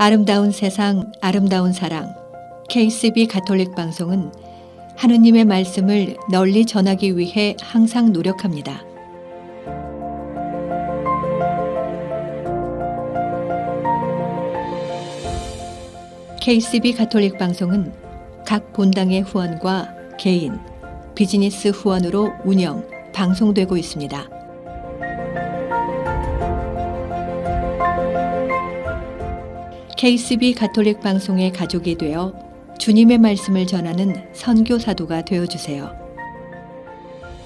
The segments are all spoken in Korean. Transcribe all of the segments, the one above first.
아름다운 세상, 아름다운 사랑. KCB 가톨릭 방송은 하느님의 말씀을 널리 전하기 위해 항상 노력합니다. KCB 가톨릭 방송은 각 본당의 후원과 개인, 비즈니스 후원으로 운영, 방송되고 있습니다. KCB 가톨릭 방송의 가족이 되어 주님의 말씀을 전하는 선교 사도가 되어 주세요.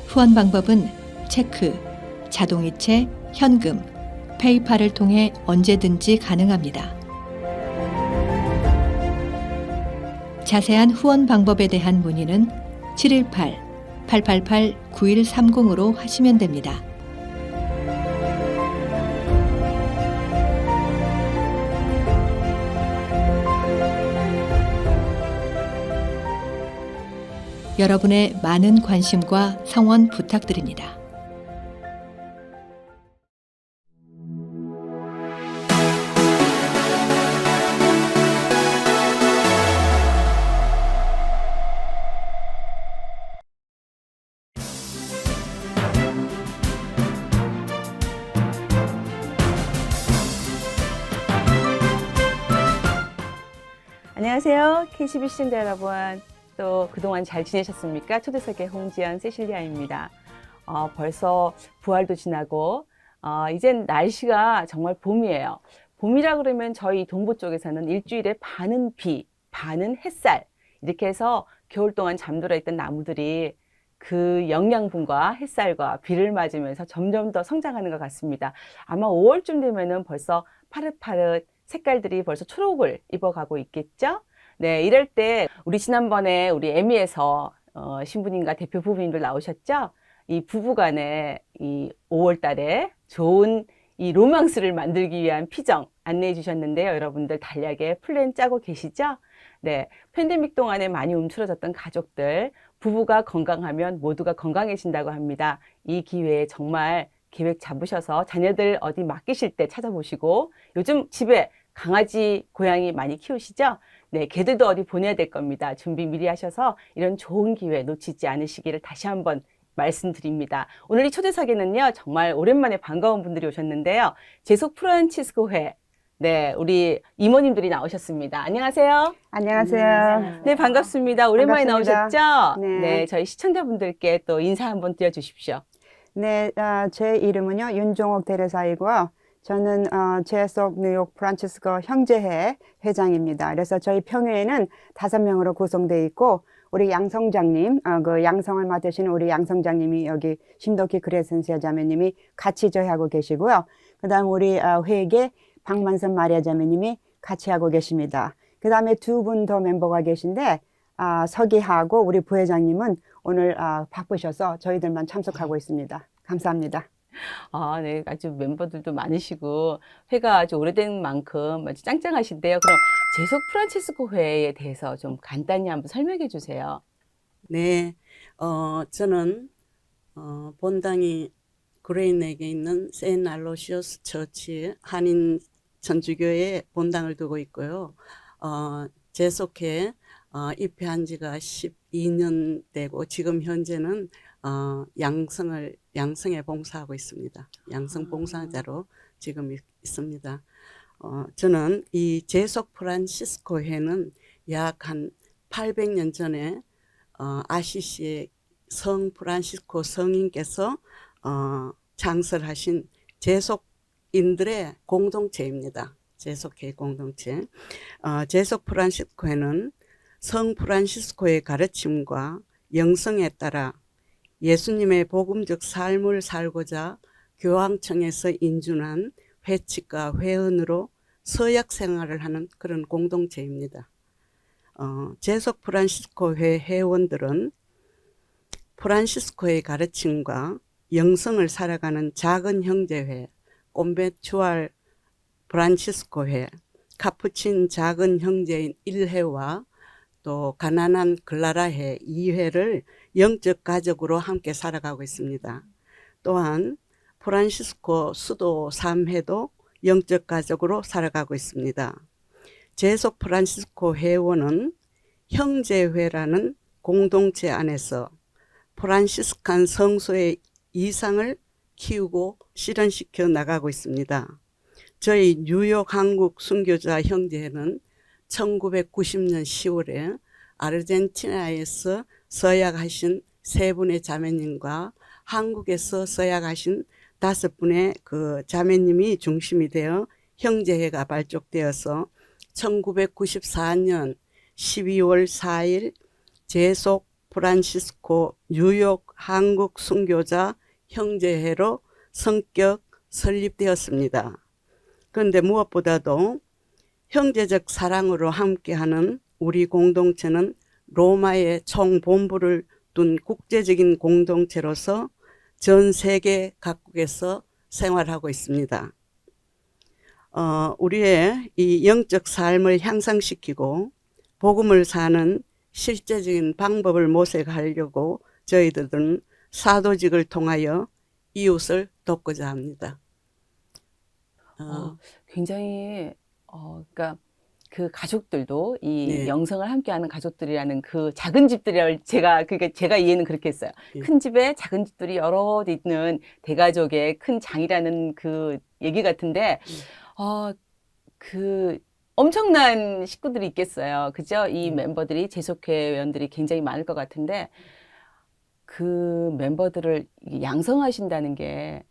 후원 방법은 체크, 자동이체, 현금, 페이팔을 통해 언제든지 가능합니다. 자세한 후원 방법에 대한 문의는 718-888-9130으로 하시면 됩니다. 여러분의 많은 관심과 성원 부탁드립니다. 안녕하세요. KCB 시청자 여러분. 또 그동안 잘 지내셨습니까? 초대석의 홍지연 세실리아입니다. 어, 벌써 부활도 지나고, 어, 이젠 날씨가 정말 봄이에요. 봄이라 그러면 저희 동부 쪽에서는 일주일에 반은 비, 반은 햇살. 이렇게 해서 겨울 동안 잠들어 있던 나무들이 그 영양분과 햇살과 비를 맞으면서 점점 더 성장하는 것 같습니다. 아마 5월쯤 되면은 벌써 파릇파릇 색깔들이 벌써 초록을 입어가고 있겠죠? 네, 이럴 때 우리 지난번에 우리 에미에서 어, 신부님과 대표 부부님들 나오셨죠? 이 부부간에 이 5월 달에 좋은 이 로망스를 만들기 위한 피정 안내해 주셨는데요. 여러분들 달력에 플랜 짜고 계시죠? 네. 팬데믹 동안에 많이 움츠러졌던 가족들, 부부가 건강하면 모두가 건강해진다고 합니다. 이 기회에 정말 계획 잡으셔서 자녀들 어디 맡기실 때 찾아보시고 요즘 집에 강아지, 고양이 많이 키우시죠? 네, 개들도 어디 보내야 될 겁니다. 준비 미리 하셔서 이런 좋은 기회 놓치지 않으시기를 다시 한번 말씀드립니다. 오늘 이 초대석에는요, 정말 오랜만에 반가운 분들이 오셨는데요. 제속 프란치스코회. 네, 우리 이모님들이 나오셨습니다. 안녕하세요. 안녕하세요. 네, 반갑습니다. 오랜만에 반갑습니다. 나오셨죠? 네. 저희 시청자분들께 또 인사 한번 드려주십시오. 네, 아, 제 이름은요 윤종옥 대레사이고요. 저는 어, 제속 뉴욕 프란치스코 형제회 회장입니다. 그래서 저희 평회에는 다섯 명으로 구성되어 있고 우리 양성장님, 어, 그 양성을 맡으시는 우리 양성장님이 여기 심덕희 그레센시아 자매님이 같이 저희 하고 계시고요. 그다음 우리 어, 회계 박만선 마리아 자매님이 같이 하고 계십니다. 그다음에 두 분 더 멤버가 계신데 아, 서기하고 우리 부회장님은 오늘 아, 바쁘셔서 저희들만 참석하고 있습니다. 감사합니다. 아, 네. 아주 멤버들도 많으시고, 회가 아주 오래된 만큼 아주 짱짱하신데요. 그럼 제속 프란치스코 회에 대해서 좀 간단히 한번 설명해 주세요. 네, 어, 저는 어, 본당이 그레인에게 있는 세인 알로시오스 처치 한인 천주교의 본당을 두고 있고요. 어, 제속해 어, 입회한 지가 12년 되고 지금 현재는 어, 양성을 양성에 봉사하고 있습니다. 양성 봉사자로 지금 있, 있습니다. 어, 저는 이 제속 프란시스코 회는 약 한 800년 전에 어, 아시시의 성 프란시스코 성인께서 어, 창설하신 제속인들의 공동체입니다. 제속회 공동체. 어, 제속 프란시스코회는 성 프란시스코의 가르침과 영성에 따라 예수님의 복음적 삶을 살고자 교황청에서 인준한 회칙과 회원으로 서약 생활을 하는 그런 공동체입니다. 어, 제속 프란시스코 회 회원들은 프란시스코의 가르침과 영성을 살아가는 작은 형제회, 꼼베추알 프란시스코회, 카푸친 작은 형제인 1회와 또 가난한 글라라회 2회를 영적 가족으로 함께 살아가고 있습니다. 또한 프란시스코 수도 3회도 영적 가족으로 살아가고 있습니다. 제속 프란시스코 회원은 형제회라는 공동체 안에서 프란시스칸 성소의 이상을 키우고 실현시켜 나가고 있습니다. 저희 뉴욕 한국 순교자 형제회는 1990년 10월에 아르헨티나에서 서약하신 세 분의 자매님과 한국에서 서약하신 다섯 분의 그 자매님이 중심이 되어 형제회가 발족되어서 1994년 12월 4일 제속 프란시스코 뉴욕 한국 순교자 형제회로 성격 설립되었습니다. 그런데 무엇보다도 형제적 사랑으로 함께하는 우리 공동체는 로마의 총본부를 둔 국제적인 공동체로서 전 세계 각국에서 생활하고 있습니다. 어, 우리의 이 영적 삶을 향상시키고 복음을 사는 실제적인 방법을 모색하려고 저희들은 사도직을 통하여 이웃을 돕고자 합니다. 어, 어, 굉장히 어, 그러니까 그 가족들도 이 네. 영성을 함께하는 가족들이라는 그 작은 집들이를 제가 그러니까 제가 이해는 그렇게 했어요. 예. 큰 집에 작은 집들이 여러 있는 대가족의 큰 장이라는 그 얘기 같은데 음. 어, 그 엄청난 식구들이 있겠어요. 그죠? 이 음. 멤버들이 재속회원들이 굉장히 많을 것 같은데 그 멤버들을 양성하신다는 게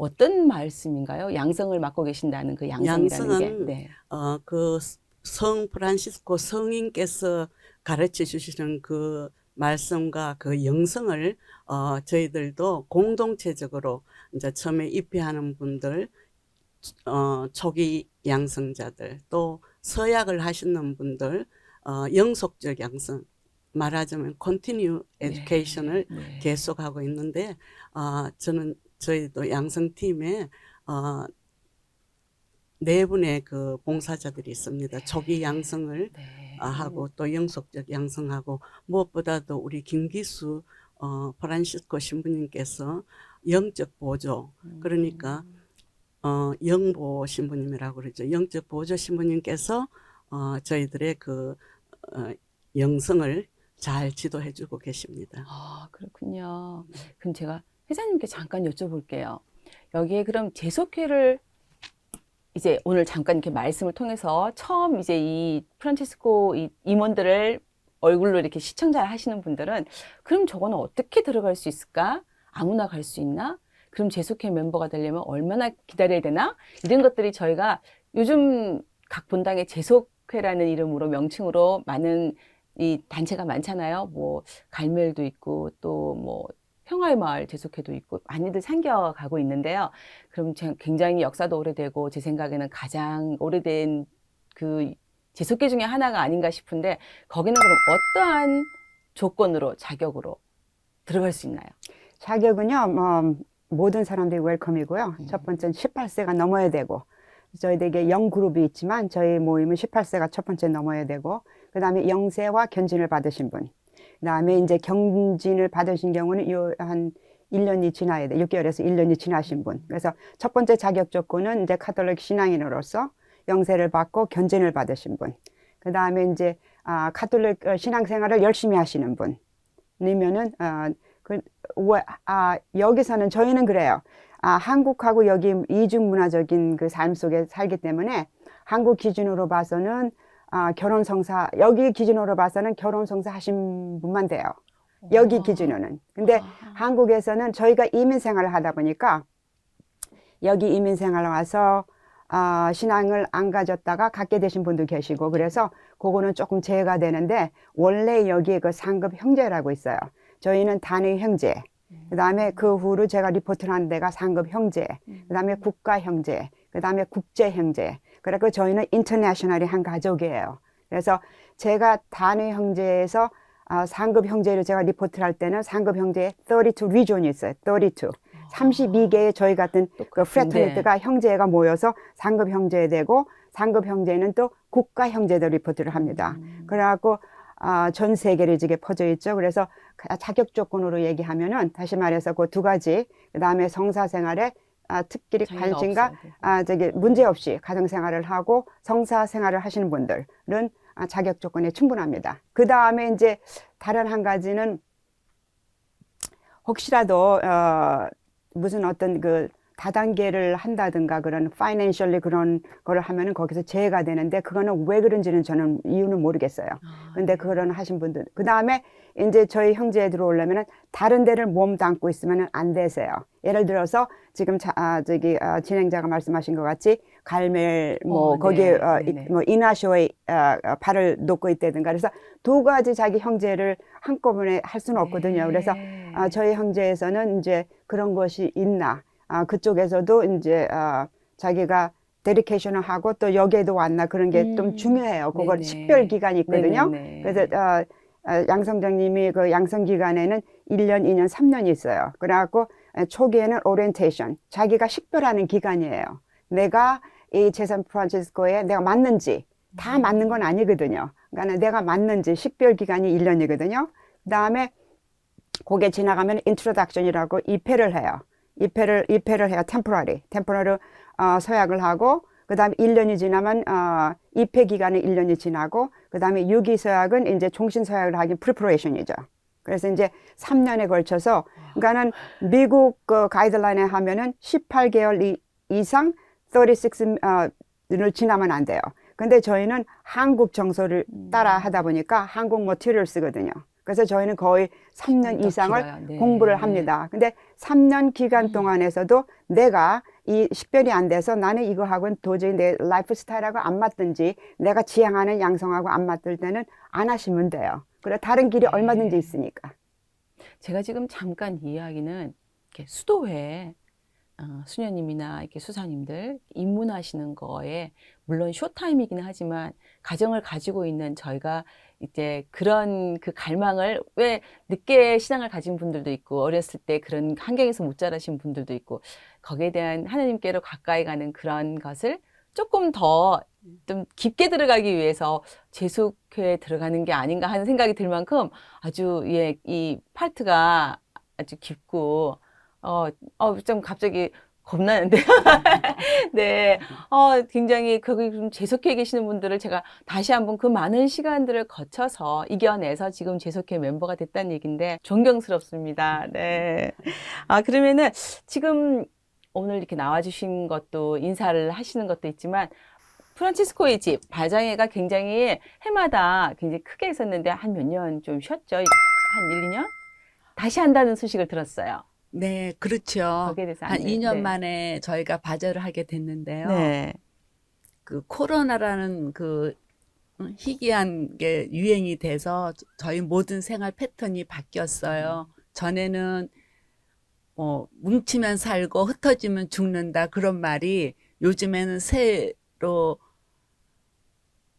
어떤 말씀인가요? 양성을 맡고 계신다는 그 양성이라는 게. 네. 어, 그 성 프란시스코 성인께서 가르쳐 주시는 그 말씀과 그 영성을 어, 저희들도 공동체적으로 이제 처음에 입회하는 분들, 어, 초기 양성자들, 또 서약을 하시는 분들, 어, 영속적 양성, 말하자면 continue education을 네. 계속하고 있는데, 어, 저는 저희도 양성팀에 어, 네 분의 그 봉사자들이 있습니다. 초기 양성을 네. 아, 하고 또 영속적 양성하고 무엇보다도 우리 김기수 어, 프란시스코 신부님께서 영적 보조 음. 그러니까 어, 영보 신부님이라고 그러죠. 영적 보조 신부님께서 어, 저희들의 그 어, 영성을 잘 지도해주고 계십니다. 아, 그렇군요. 그럼 제가 회장님께 잠깐 여쭤볼게요. 여기에 그럼 재속회를 이제 오늘 잠깐 이렇게 말씀을 통해서 처음 이제 이 프란체스코 이 임원들을 얼굴로 이렇게 시청자 하시는 분들은 그럼 저거는 어떻게 들어갈 수 있을까? 아무나 갈 수 있나? 그럼 재속회 멤버가 되려면 얼마나 기다려야 되나? 이런 것들이 저희가 요즘 각 본당에 재속회라는 이름으로 명칭으로 많은 이 단체가 많잖아요. 뭐 갈멜도 있고 또 뭐 평화의 마을 재속회도 있고 많이들 생겨가고 있는데요. 그럼 제- 굉장히 역사도 오래되고 제 생각에는 가장 오래된 그 재속회 중에 하나가 아닌가 싶은데 거기는 그럼 어떠한 조건으로 자격으로 들어갈 수 있나요? 자격은요, 뭐, 모든 사람들이 웰컴이고요. 음. 첫 번째는 18세가 넘어야 되고, 저희들에게 영 그룹이 있지만, 저희 모임은 18세가 첫 번째 넘어야 되고, 그 다음에 영세와 견진을 받으신 분. 그 다음에 이제 경진을 받으신 경우는 요, 한 1년이 지나야 돼. 6개월에서 1년이 지나신 분. 그래서 첫 번째 자격 조건은 이제 카톨릭 신앙인으로서 영세를 받고 견진을 받으신 분. 그 다음에 이제, 아, 카톨릭 어, 신앙생활을 열심히 하시는 분. 아니면은, 아, 그, 왜, 아, 여기서는 저희는 그래요. 아, 한국하고 여기 이중 문화적인 그 삶 속에 살기 때문에 한국 기준으로 봐서는 아, 결혼 성사, 여기 기준으로 봐서는 결혼 성사 하신 분만 돼요. 여기 기준으로는. 근데 아. 한국에서는 저희가 이민 생활을 하다 보니까 여기 이민 생활 와서 아, 신앙을 안 가졌다가 갖게 되신 분도 계시고 그래서 그거는 조금 제외가 되는데 원래 여기에 그 상급 형제라고 있어요. 저희는 단위 형제. 그 다음에 그 후로 제가 리포트를 한 데가 상급 형제. 그 다음에 국가 형제. 그 다음에 국제 형제. 그래서 저희는 인터내셔널이 한 가족이에요. 그래서 제가 단위 형제에서 아, 상급 형제를 제가 리포트를 할 때는 상급 형제에 32 리존이 있어요. 32. 32개의 저희 같은 그 프레터니트가 형제가 모여서 상급 형제 되고 상급 형제는 또 국가 형제도 리포트를 합니다. 음. 그래갖고 아, 전 세계를 지게 퍼져 있죠. 그래서 가- 자격 조건으로 얘기하면은 다시 말해서 그 두 가지, 그 다음에 성사 생활에 아, 자기가 관심과. 아, 저기 문제 없이 가정 생활을 하고 성사 생활을 하시는 분들은 아, 자격 조건에 충분합니다. 그 다음에 이제 다른 한 가지는 혹시라도 어, 무슨 어떤 그 다단계를 한다든가 그런 파이낸셜리 그런 거를 하면은 거기서 제외가 되는데 그거는 왜 그런지는 저는 이유는 모르겠어요. 아, 근데 네. 그거는 하신 분들 그 다음에 이제 저희 형제에 들어오려면은 다른 데를 몸 담고 있으면은 안 되세요. 예를 들어서 지금 자, 아, 저기 아, 진행자가 말씀하신 것 같이 갈멜 뭐 어, 거기에 네, 어, 네, 이- 네. 뭐 이나쇼에 아, 아, 발을 놓고 있다든가 그래서 두 가지 자기 형제를 한꺼번에 할 수는 없거든요. 그래서 네. 아, 저희 형제에서는 이제 그런 것이 있나 아, 그쪽에서도 이제 아, 자기가 데디케이션을 하고 또 여기에도 왔나 그런 게좀 음, 중요해요. 그걸 네네. 식별 기간이 있거든요. 네네네. 그래서 어, 어, 양성장님이 그 양성 기간에는 1년, 2년, 3년이 있어요. 그래갖고 어, 초기에는 오리엔테이션, 자기가 식별하는 기간이에요. 내가 이 제산 프란치스코에 내가 맞는지 다 음. 맞는 건 아니거든요. 그러니까 내가 맞는지 식별 기간이 1년이거든요. 그다음에 그게 지나가면 인트로덕션이라고 2회를 해요. 2회를 2회를 해요. 템포러리. 템포러리 어, 서약을 하고 그 다음에 1년이 지나면 어, 2회 기간에 1년이 지나고 그 다음에 6기 서약은 이제 종신 서약을 하긴 프리퍼레이션이죠. 그래서 이제 3년에 걸쳐서 그러니까는 미국 그 가이드라인에 하면은 18개월 이, 이상 36을 지나면 안 돼요. 근데 저희는 한국 정서를 따라 하다 보니까 한국 머티리얼 쓰거든요. 그래서 저희는 거의 3년 더 이상을. 네. 공부를 합니다. 근데 3년 기간 음. 동안에서도 내가 이 식별이 안 돼서 나는 이거하고는 도저히 내 라이프 스타일하고 안 맞든지 내가 지향하는 양성하고 안 맞을 때는 안 하시면 돼요. 그래 다른 길이 네. 얼마든지 있으니까. 제가 지금 잠깐 이야기는 이렇게 수도회 어, 수녀님이나 이렇게 수사님들 입문하시는 거에 물론 쇼타임이기는 하지만 가정을 가지고 있는 저희가 이제 그런 그 갈망을 왜 늦게 신앙을 가진 분들도 있고 어렸을 때 그런 환경에서 못 자라신 분들도 있고 거기에 대한 하나님께로 가까이 가는 그런 것을 조금 더 좀 깊게 들어가기 위해서 재수교에 들어가는 게 아닌가 하는 생각이 들 만큼 아주 예, 이 파트가 아주 깊고 어, 어, 좀 갑자기 겁나는데. 네. 어, 굉장히 거기 좀 재석회에 계시는 분들을 제가 다시 한번 그 많은 시간들을 거쳐서 이겨내서 지금 재석회 멤버가 됐다는 얘기인데 존경스럽습니다. 네. 아, 그러면은 지금 오늘 이렇게 나와주신 것도 인사를 하시는 것도 있지만 프란치스코의 집, 발장애가 굉장히 해마다 굉장히 크게 있었는데 한 몇 년 좀 쉬었죠. 한 1, 2년? 다시 한다는 소식을 들었어요. 네, 그렇죠. 거기에 대해서 한 안내- 2년 네. 만에 저희가 바제를 하게 됐는데요. 네. 그 코로나라는 그 음, 희귀한 게 유행이 돼서 저희 모든 생활 패턴이 바뀌었어요. 전에는 뭐 뭉치면 살고 흩어지면 죽는다 그런 말이 요즘에는 새로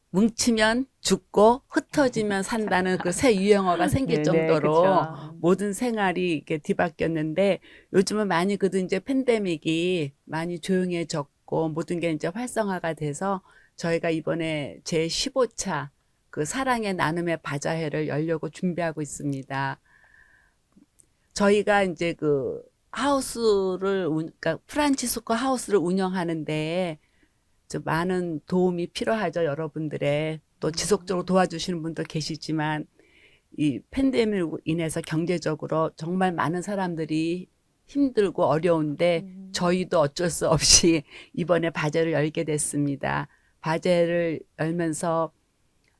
뭉치면 죽고 흩어지면 산다는 그 새 유행어가 생길 네, 네, 정도로 그쵸. 모든 생활이 이렇게 뒤바뀌었는데 요즘은 많이 그래도 이제 팬데믹이 많이 조용해졌고 모든 게 이제 활성화가 돼서 저희가 이번에 제 15차 그 사랑의 나눔의 바자회를 열려고 준비하고 있습니다. 저희가 이제 그 하우스를 운- 그러니까 프란치스코 하우스를 운영하는데 좀 많은 도움이 필요하죠 여러분들의 또 지속적으로 도와주시는 분도 계시지만 이 팬데믹으로 인해서 경제적으로 정말 많은 사람들이 힘들고 어려운데 음. 저희도 어쩔 수 없이 이번에 바제를 열게 됐습니다. 바제를 열면서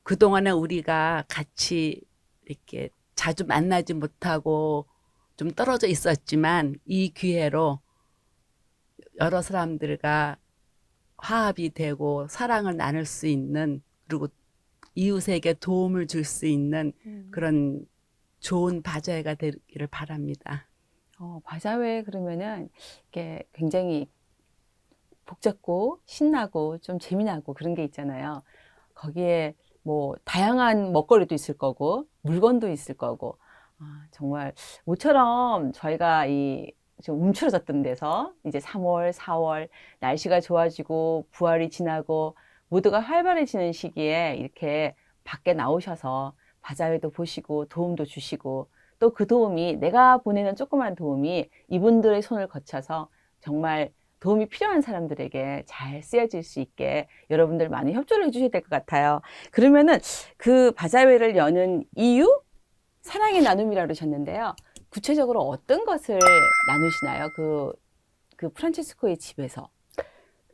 그동안에 우리가 같이 이렇게 자주 만나지 못하고 좀 떨어져 있었지만 이 기회로 여러 사람들과 화합이 되고 사랑을 나눌 수 있는 그리고 이웃에게 도움을 줄 수 있는 음. 그런 좋은 바자회가 되기를 바랍니다. 어, 바자회 그러면은 이게 굉장히 복잡고 신나고 좀 재미나고 그런 게 있잖아요. 거기에 뭐 다양한 먹거리도 있을 거고 물건도 있을 거고 아, 정말 모처럼 저희가 이좀 움츠러졌던 데서 이제 3월, 4월 날씨가 좋아지고 부활이 지나고 모두가 활발해지는 시기에 이렇게 밖에 나오셔서 바자회도 보시고 도움도 주시고 또 그 도움이 내가 보내는 조그만 도움이 이분들의 손을 거쳐서 정말 도움이 필요한 사람들에게 잘 쓰여질 수 있게 여러분들 많이 협조를 해주셔야 될 것 같아요. 그러면은 그 바자회를 여는 이유? 사랑의 나눔이라고 그러셨는데요. 구체적으로 어떤 것을 나누시나요? 그, 그 프란체스코의 집에서.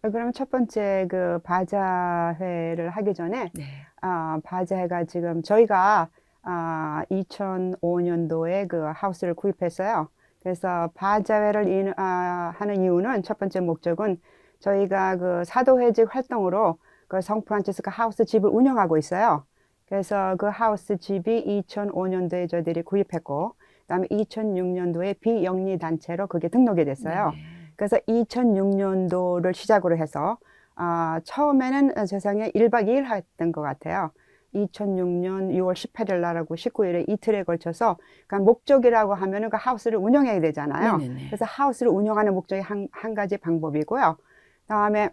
어, 그럼 첫 번째 그 바자회를 하기 전에 네. 아, 바자회가 지금 저희가 아, 2005년도에 그 하우스를 구입했어요. 그래서 바자회를 인- 아, 하는 이유는 첫 번째 목적은 저희가 그 사도회직 활동으로 그 성프란치스코 하우스 집을 운영하고 있어요. 그래서 그 하우스 집이 2005년도에 저희들이 구입했고, 그다음에 2006년도에 비영리 단체로 그게 등록이 됐어요. 네. 그래서 2006년도를 시작으로 해서 아, 처음에는 세상에 1박 2일 했던 것 같아요. 2006년 6월 18일 날하고 19일에 이틀에 걸쳐서 그러니까 목적이라고 하면은 그 하우스를 운영해야 되잖아요. 네네네. 그래서 하우스를 운영하는 목적이 한, 한 가지 방법이고요. 다음에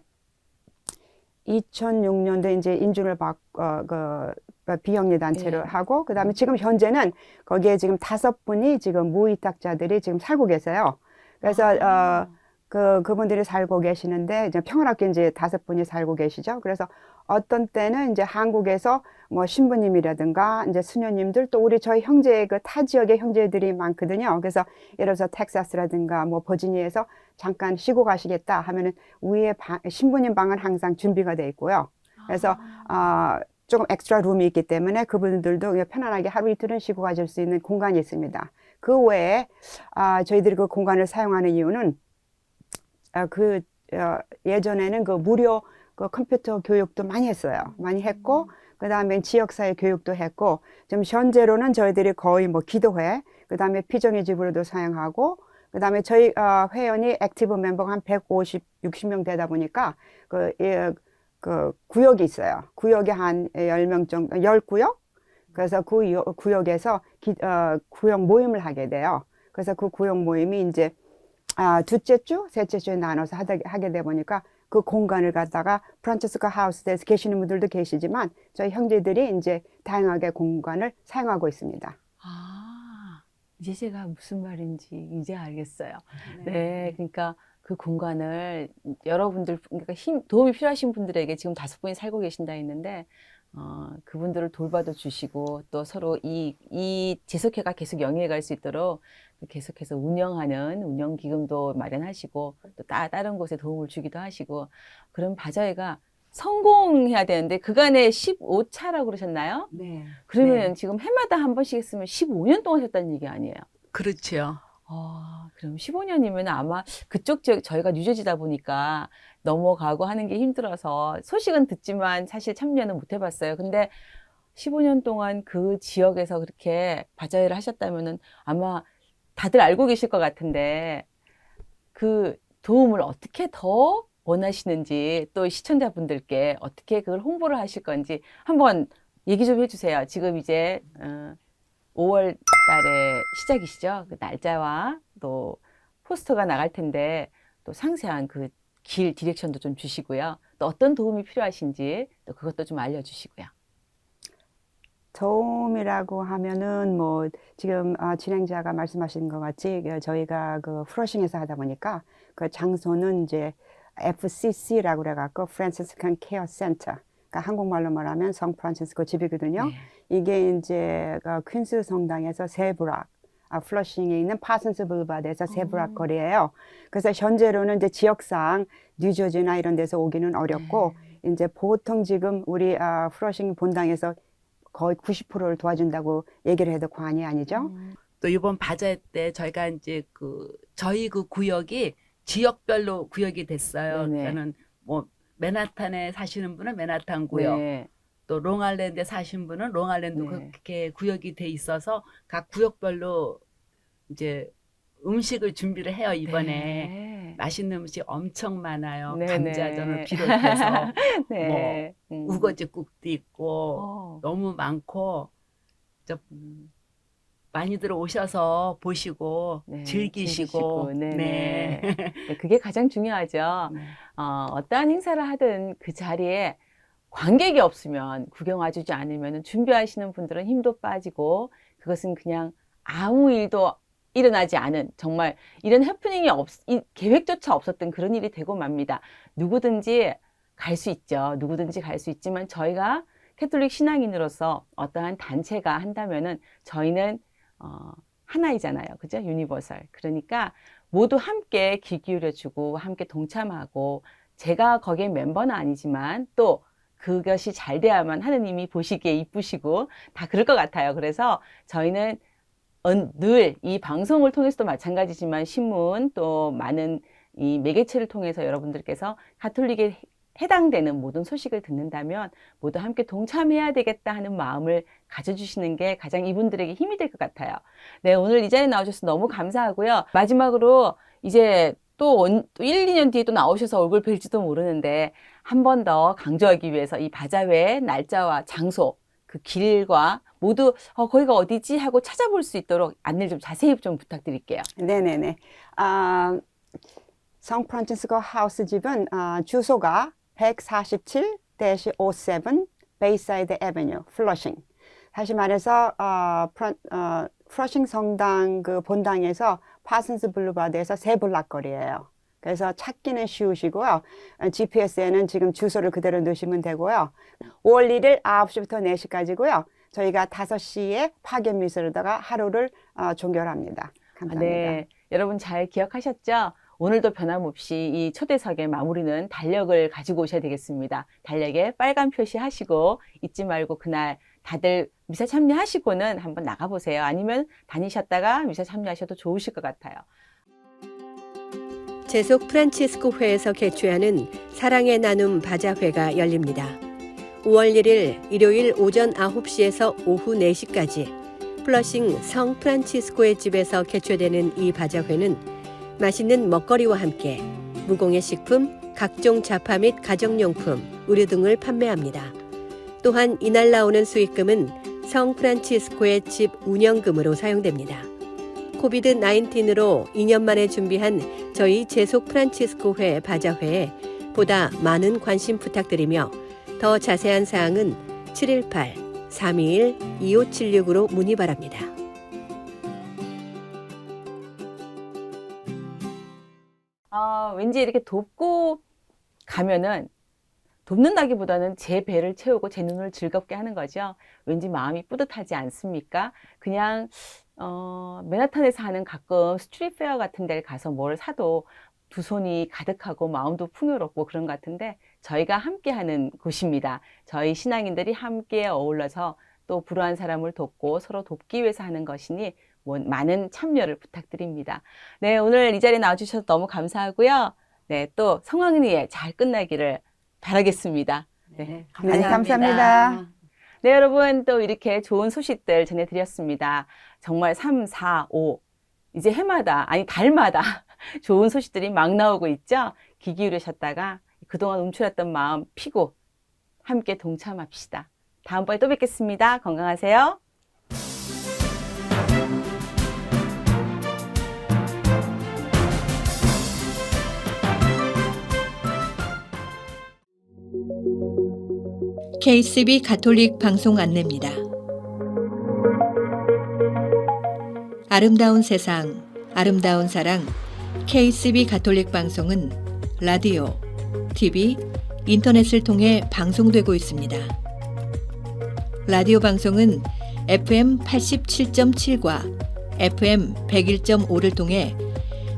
2006년도에 이제 인준을 받, 어, 그, 비영리 단체를 예. 하고, 그 다음에 지금 현재는 거기에 지금 다섯 분이 지금 무위탁자들이 지금 살고 계세요. 그래서, 아. 어, 그, 그분들이 살고 계시는데, 이제 평화롭게 이제 다섯 분이 살고 계시죠. 그래서 어떤 때는 이제 한국에서 뭐 신부님이라든가 이제 수녀님들 또 우리 저희 형제 그 타 지역의 형제들이 많거든요. 그래서 예를 들어서 텍사스라든가 뭐 버지니아에서 잠깐 쉬고 가시겠다 하면은 위에 방- 신부님 방은 항상 준비가 돼 있고요. 그래서 아, 조금 엑스트라 룸이 있기 때문에 그분들도 그냥 편안하게 하루 이틀은 쉬고 가실 수 있는 공간이 있습니다. 그 외에 아, 저희들이 그 공간을 사용하는 이유는 아, 그 어, 예전에는 그 무료 그 컴퓨터 교육도 많이 했어요. 많이 했고 그 다음에 지역사회 교육도 했고 지금 현재로는 저희들이 거의 뭐 기도회 그 다음에 피정의 집으로도 사용하고 그 다음에 저희 어, 회원이 액티브 멤버가 한 150, 60명 되다 보니까 그, 예, 그 구역이 있어요. 구역에 한 10명 정도, 10구역? 그래서 그 요- 구역에서 기, 어, 구역 모임을 하게 돼요. 그래서 그 구역 모임이 이제 아, 둘째 주, 셋째 주에 나눠서 하다, 하게 돼 보니까 그 공간을 갖다가 프란치스코 하우스에서 계시는 분들도 계시지만 저희 형제들이 이제 다양하게 공간을 사용하고 있습니다. 아, 이제 제가 무슨 말인지 이제 알겠어요. 네, 그러니까 그 공간을 여러분들, 그러니까 힘, 도움이 필요하신 분들에게 지금 다섯 분이 살고 계신다 했는데, 어, 그분들을 돌봐도 주시고, 또 서로 이, 이 지속회가 계속 영위해 갈 수 있도록 계속해서 운영하는 운영기금도 마련하시고, 또 따, 다른 곳에 도움을 주기도 하시고, 그런 바자회가 성공해야 되는데, 그간에 15차라고 그러셨나요? 네. 그러면 지금 해마다 한 번씩 했으면 15년 동안 하셨다는 얘기 아니에요? 그렇죠. 아, 그럼 15년이면 아마 그쪽 지역, 저희가 뉴저지다 보니까 넘어가고 하는 게 힘들어서 소식은 듣지만 사실 참여는 못 해봤어요. 근데 15년 동안 그 지역에서 그렇게 바자회를 하셨다면은 아마 다들 알고 계실 것 같은데 그 도움을 어떻게 더 원하시는지 또 시청자분들께 어떻게 그걸 홍보를 하실 건지 한번 얘기 좀 해주세요. 지금 이제 어, 5월 달에 시작이시죠. 그 날짜와 또 포스터가 나갈 텐데 또 상세한 그 길 디렉션도 좀 주시고요. 또 어떤 도움이 필요하신지 또 그것도 좀 알려주시고요. 도움이라고 하면은 뭐 지금 아, 진행자가 말씀하신 것 같이 그 저희가 그 프러싱에서 하다 보니까 그 장소는 이제 FCC라고 그래갖고 Franciscan Care Center. 그러니까 한국말로 말하면 성 프란치스코 집이거든요. 네. 이게 이제 그 퀸스 성당에서 세 브락, 아, 플러싱에 있는 파슨스 블바드에서 세 브락 음. 거리예요. 그래서 현재로는 이제 지역상 뉴저지나 이런 데서 오기는 어렵고 네. 이제 보통 지금 우리 아, 플러싱 본당에서 거의 90%를 도와준다고 얘기를 해도 과언이 아니죠. 음, 또 이번 바자회 때 저희가 이제 그 저희 그 구역이 지역별로 구역이 됐어요. 네네. 그러니까는 뭐 맨하탄에 사시는 분은 맨하탄 구역, 네. 또 롱알랜드에 사신 분은 롱알랜드 네. 그렇게 구역이 돼 있어서 각 구역별로 이제 음식을 준비를 해요 이번에 네. 맛있는 음식 엄청 많아요. 네네. 감자전을 비롯해서 네. 음. 우거지국도 있고 어. 너무 많고 음. 많이들 오셔서 보시고 네, 즐기시고 즐기시고, 네네. 네. 네, 그게 가장 중요하죠. 네. 어, 어떠한 행사를 하든 그 자리에 관객이 없으면 구경 와주지 않으면 준비하시는 분들은 힘도 빠지고 그것은 그냥 아무 일도 일어나지 않은 정말 이런 해프닝이 없, 이 계획조차 없었던 그런 일이 되고 맙니다. 누구든지 갈 수 있죠. 누구든지 갈 수 있지만 저희가 캐톨릭 신앙인으로서 어떠한 단체가 한다면은 저희는 어, 하나이잖아요. 그죠? 유니버설. 그러니까 모두 함께 귀 기울여주고 함께 동참하고 제가 거기에 멤버는 아니지만 또 그것이 잘 돼야만 하느님이 보시기에 이쁘시고 다 그럴 것 같아요. 그래서 저희는 늘 이 방송을 통해서도 마찬가지지만 신문 또 많은 이 매개체를 통해서 여러분들께서 가톨릭에 해당되는 모든 소식을 듣는다면 모두 함께 동참해야 되겠다 하는 마음을 가져주시는 게 가장 이분들에게 힘이 될 것 같아요. 네, 오늘 이 자리에 나오셔서 너무 감사하고요. 마지막으로 이제 또, 온- 또 1, 2년 뒤에 또 나오셔서 얼굴 뵐지도 모르는데 한 번 더 강조하기 위해서 이 바자회 날짜와 장소, 그 길과 모두 어, 거기가 어디지 하고 찾아볼 수 있도록 안내를 좀 자세히 좀 부탁드릴게요. 네네네. 아, 성 프란치스코 하우스 집은 아, 주소가 147-57 베이사이드 에베뉴, 플러싱. 다시 말해서 어, 프란, 어, 플러싱 성당 그 본당에서 파슨스 블루바드에서 세 블락 거리예요. 그래서 찾기는 쉬우시고요. 어, GPS에는 지금 주소를 그대로 넣으시면 되고요. 5월 1일 9시부터 4시까지고요. 저희가 5시에 파견 미술에다가 하루를 어, 종결합니다. 아, 감사합니다. 네. 여러분 잘 기억하셨죠? 오늘도 변함없이 이 초대석의 마무리는 달력을 가지고 오셔야 되겠습니다. 달력에 빨간 표시하시고 잊지 말고 그날 다들 미사 참여하시고는 한번 나가보세요. 아니면 다니셨다가 미사 참여하셔도 좋으실 것 같아요. 제속 프란치스코 회에서 개최하는 사랑의 나눔 바자회가 열립니다. 5월 1일 일요일 오전 9시에서 오후 4시까지 플러싱 성 프란치스코의 집에서 개최되는 이 바자회는 맛있는 먹거리와 함께 무공해 식품, 각종 자파 및 가정용품, 의류 등을 판매합니다. 또한 이날 나오는 수익금은 성 프란치스코의 집 운영금으로 사용됩니다. 코비드 19으로 2년 만에 준비한 저희 제속 프란치스코 회 바자회에 보다 많은 관심 부탁드리며 더 자세한 사항은 718-321-2576으로 문의 바랍니다. 어, 왠지 이렇게 돕고 가면은 돕는다기보다는 제 배를 채우고 제 눈을 즐겁게 하는 거죠. 왠지 마음이 뿌듯하지 않습니까? 그냥 어, 맨하탄에서 하는 가끔 스트릿 페어 같은 데를 가서 뭘 사도 두 손이 가득하고 마음도 풍요롭고 그런 것 같은데 저희가 함께 하는 곳입니다. 저희 신앙인들이 함께 어울러서 또 불우한 사람을 돕고 서로 돕기 위해서 하는 것이니 뭐 많은 참여를 부탁드립니다. 네, 오늘 이 자리에 나와주셔서 너무 감사하고요. 네, 또 성황리에 잘 끝나기를 바라겠습니다. 네, 네, 감사합니다. 네, 여러분 또 이렇게 좋은 소식들 전해드렸습니다. 정말 3, 4, 5 이제 해마다 아니 달마다 좋은 소식들이 막 나오고 있죠. 귀 기울이셨다가 그동안 움츠렸던 마음 피고 함께 동참합시다. 다음번에 또 뵙겠습니다. 건강하세요. KCB 가톨릭 방송 안내입니다. 아름다운 세상, 아름다운 사랑, KCB 가톨릭 방송은 라디오, TV, 인터넷을 통해 방송되고 있습니다. 라디오 방송은 FM 87.7과 FM 101.5를 통해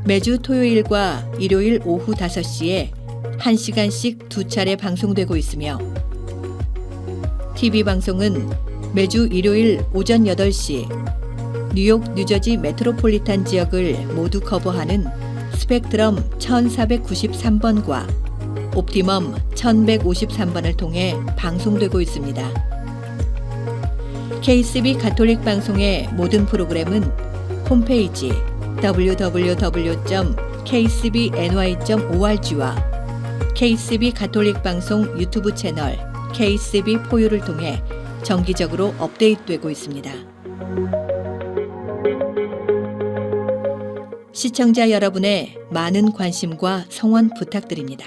매주 토요일과 일요일 오후 5시에 1시간씩 두 차례 방송되고 있으며 TV 방송은 매주 일요일 오전 8시 뉴욕 뉴저지 메트로폴리탄 지역을 모두 커버하는 스펙트럼 1493번과 옵티멈 1153번을 통해 방송되고 있습니다. KCB 가톨릭 방송의 모든 프로그램은 홈페이지 www.kcbny.org와 KCB 가톨릭 방송 유튜브 채널 KCB 포유를 통해 정기적으로 업데이트되고 있습니다. 시청자 여러분의 많은 관심과 성원 부탁드립니다.